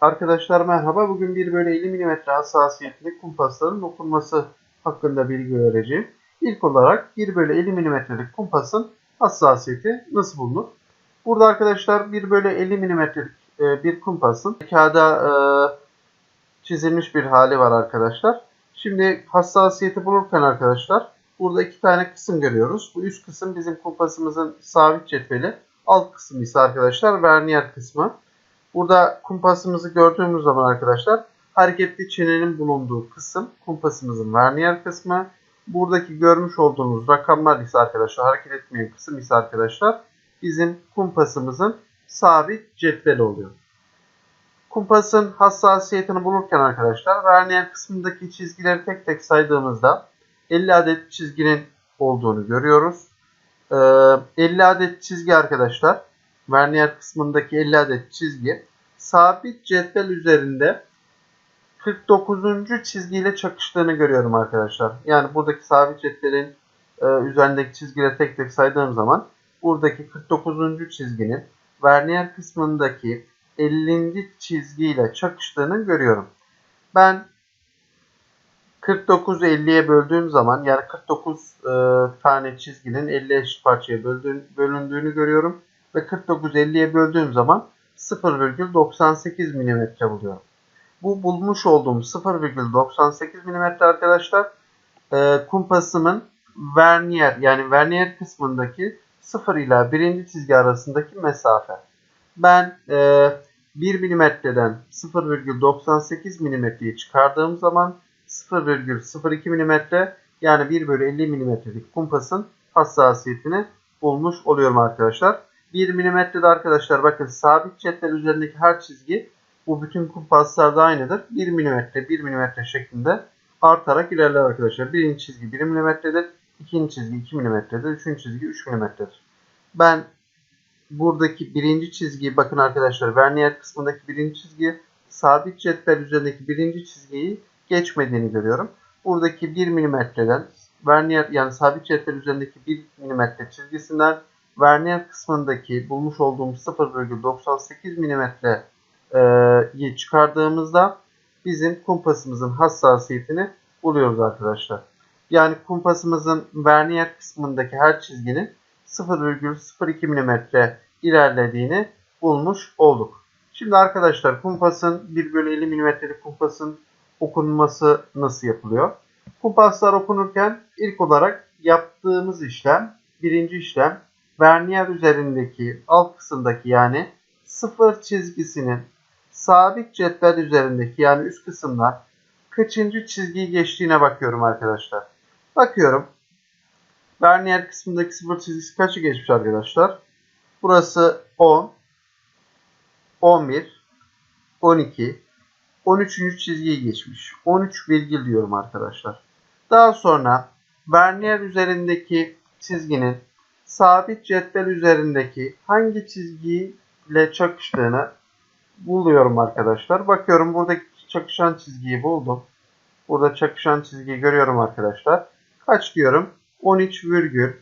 Arkadaşlar merhaba. Bugün 1 bölü 50 mm hassasiyetli kumpasların okunması hakkında bilgi vereceğim. İlk olarak 1 bölü 50 mm'lik kumpasın hassasiyeti nasıl bulunur? Burada arkadaşlar 1 bölü 50 mm'lik e, bir kumpasın kağıda e, çizilmiş bir hali var arkadaşlar. Şimdi hassasiyeti bulurken arkadaşlar burada iki tane kısım görüyoruz. Bu üst kısım bizim kumpasımızın sabit cetveli. Alt kısım ise arkadaşlar vernier kısmı. Burada kumpasımızı gördüğümüz zaman arkadaşlar hareketli çenenin bulunduğu kısım kumpasımızın vernier kısmı. Buradaki görmüş olduğunuz rakamlar ise arkadaşlar hareket etmeyen kısım ise arkadaşlar bizim kumpasımızın sabit cetveli oluyor. Kumpasın hassasiyetini bulurken arkadaşlar vernier kısmındaki çizgileri tek tek saydığımızda 50 adet çizginin olduğunu görüyoruz. 50 adet çizgi arkadaşlar vernier kısmındaki 50 adet çizgi sabit cetvel üzerinde 49. çizgiyle çakıştığını görüyorum arkadaşlar. Yani buradaki sabit cetvelin e, üzerindeki çizgileri tek tek saydığım zaman buradaki 49. çizginin vernier kısmındaki 50. çizgiyle çakıştığını görüyorum. Ben 49'u 50'ye böldüğüm zaman yani 49 e, tane çizginin 50 eşit parçaya bölündüğünü görüyorum ve 49-50'ye böldüğüm zaman 0,98 mm buluyorum. Bu bulmuş olduğum 0,98 mm arkadaşlar e, kumpasımın vernier yani vernier kısmındaki 0 ile 1. çizgi arasındaki mesafe. Ben e, 1 mm'den 0,98 mm'yi çıkardığım zaman 0,02 mm yani 1 bölü 50 mm'lik kumpasın hassasiyetini bulmuş oluyorum arkadaşlar. 1 milimetrede arkadaşlar bakın sabit cetvel üzerindeki her çizgi bu bütün kumpaslarda aynıdır. 1 milimetre 1 milimetre şeklinde artarak ilerler arkadaşlar. Birinci çizgi 1 milimetredir. ikinci çizgi 2 milimetredir. Üçüncü çizgi 3 milimetredir. Ben buradaki birinci çizgiyi bakın arkadaşlar vernier kısmındaki birinci çizgi sabit cetvel üzerindeki birinci çizgiyi geçmediğini görüyorum. Buradaki 1 milimetreden vernier yani sabit cetvel üzerindeki 1 milimetre çizgisinden vernier kısmındaki bulmuş olduğumuz 0,98 mm'yi çıkardığımızda bizim kumpasımızın hassasiyetini buluyoruz arkadaşlar. Yani kumpasımızın vernier kısmındaki her çizginin 0,02 mm ilerlediğini bulmuş olduk. Şimdi arkadaşlar kumpasın 1 bölü 50 mm'lik kumpasın okunması nasıl yapılıyor? Kumpaslar okunurken ilk olarak yaptığımız işlem birinci işlem vernier üzerindeki alt kısımdaki yani sıfır çizgisinin sabit cetvel üzerindeki yani üst kısımda kaçıncı çizgiyi geçtiğine bakıyorum arkadaşlar. Bakıyorum. Vernier kısmındaki sıfır çizgisi kaçı geçmiş arkadaşlar? Burası 10, 11, 12, 13. çizgiyi geçmiş. 13 virgül diyorum arkadaşlar. Daha sonra vernier üzerindeki çizginin sabit cetvel üzerindeki hangi çizgiyle çakıştığını buluyorum arkadaşlar. Bakıyorum buradaki çakışan çizgiyi buldum. Burada çakışan çizgiyi görüyorum arkadaşlar. Kaç diyorum? 13 virgül.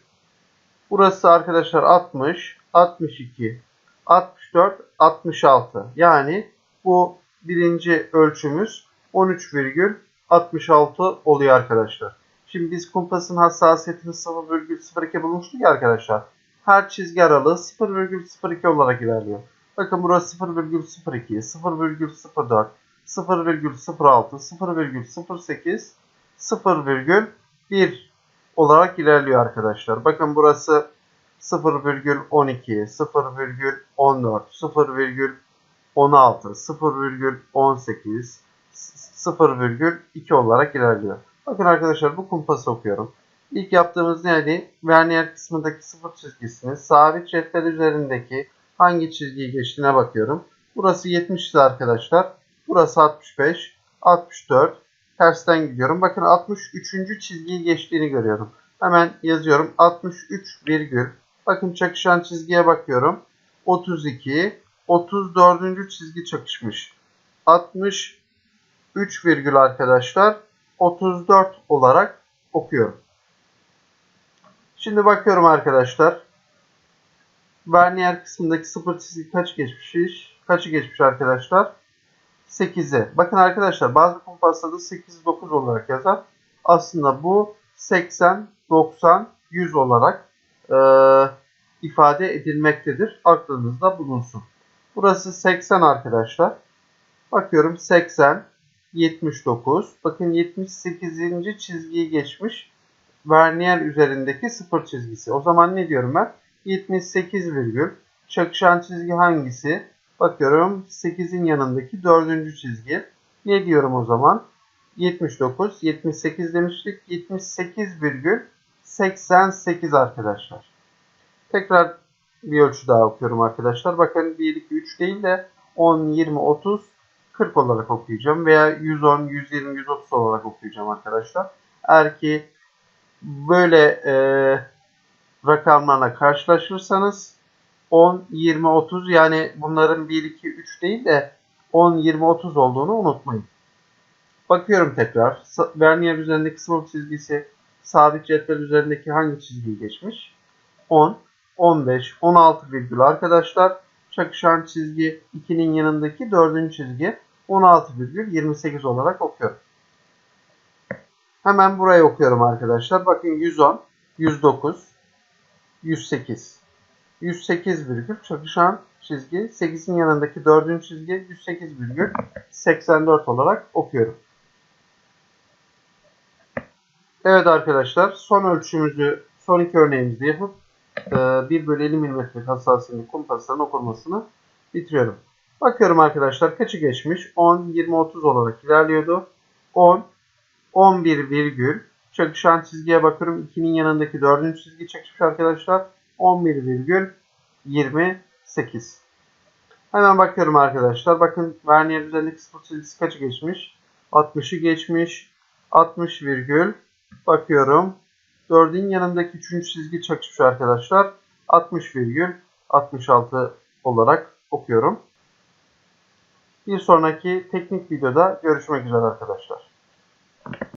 Burası arkadaşlar 60, 62, 64, 66. Yani bu birinci ölçümüz 13,66 oluyor arkadaşlar. Şimdi biz kumpasın hassasiyetini 0,02 bulmuştuk ya arkadaşlar. Her çizgi aralığı 0,02 olarak ilerliyor. Bakın burası 0,02, 0,04, 0,06, 0,08, 0,1 olarak ilerliyor arkadaşlar. Bakın burası 0,12, 0,14, 0,16, 0,18, 0,2 olarak ilerliyor. Bakın arkadaşlar bu kumpası okuyorum. İlk yaptığımız neydi? Vernier kısmındaki sıfır çizgisinin sabit cetvel üzerindeki hangi çizgiyi geçtiğine bakıyorum. Burası 70 ise arkadaşlar. Burası 65, 64. Tersten gidiyorum. Bakın 63. çizgiyi geçtiğini görüyorum. Hemen yazıyorum. 63 virgül. Bakın çakışan çizgiye bakıyorum. 32, 34. çizgi çakışmış. 63 virgül arkadaşlar. 34 olarak okuyorum. Şimdi bakıyorum arkadaşlar. Vernier kısmındaki sıfır çizgi kaç geçmiş? Kaçı geçmiş arkadaşlar? 8'e. Bakın arkadaşlar bazı kumpaslarda 8 9 olarak yazar. Aslında bu 80 90 100 olarak e, ifade edilmektedir. Aklınızda bulunsun. Burası 80 arkadaşlar. Bakıyorum 80 79. Bakın 78. çizgiyi geçmiş. Vernier üzerindeki sıfır çizgisi. O zaman ne diyorum ben? 78 virgül. Çakışan çizgi hangisi? Bakıyorum 8'in yanındaki dördüncü çizgi. Ne diyorum o zaman? 79, 78 demiştik. 78 virgül 88 arkadaşlar. Tekrar bir ölçü daha okuyorum arkadaşlar. Bakın 1, 2, 3 değil de 10, 20, 30, 40 olarak okuyacağım. Veya 110, 120, 130 olarak okuyacağım arkadaşlar. Eğer ki böyle e, rakamlarla karşılaşırsanız 10, 20, 30 yani bunların 1, 2, 3 değil de 10, 20, 30 olduğunu unutmayın. Bakıyorum tekrar. Vernier üzerindeki sıvı çizgisi sabit cetvel üzerindeki hangi çizgiyi geçmiş? 10, 15, 16 virgül arkadaşlar. Çakışan çizgi 2'nin yanındaki 4. çizgi 16,28 olarak okuyorum. Hemen buraya okuyorum arkadaşlar. Bakın 110, 109, 108. 108 virgül çakışan çizgi 8'in yanındaki 4. çizgi 108 virgül 84 olarak okuyorum. Evet arkadaşlar son ölçümüzü son iki örneğimizi yapıp 1 bölü 50 mm hassasiyetli kumpasların okunmasını bitiriyorum. Bakıyorum arkadaşlar kaçı geçmiş? 10, 20, 30 olarak ilerliyordu. 10, 11 virgül. Çakışan çizgiye bakıyorum. 2'nin yanındaki 4. çizgi çakışmış arkadaşlar. 11 virgül 28. Hemen bakıyorum arkadaşlar. Bakın Vernier üzerindeki sıfır çizgisi kaçı geçmiş? 60'ı geçmiş. 60 virgül. Bakıyorum. 4'ün yanındaki 3. çizgi çakışmış arkadaşlar. 60 virgül 66 olarak okuyorum. Bir sonraki teknik videoda görüşmek üzere arkadaşlar.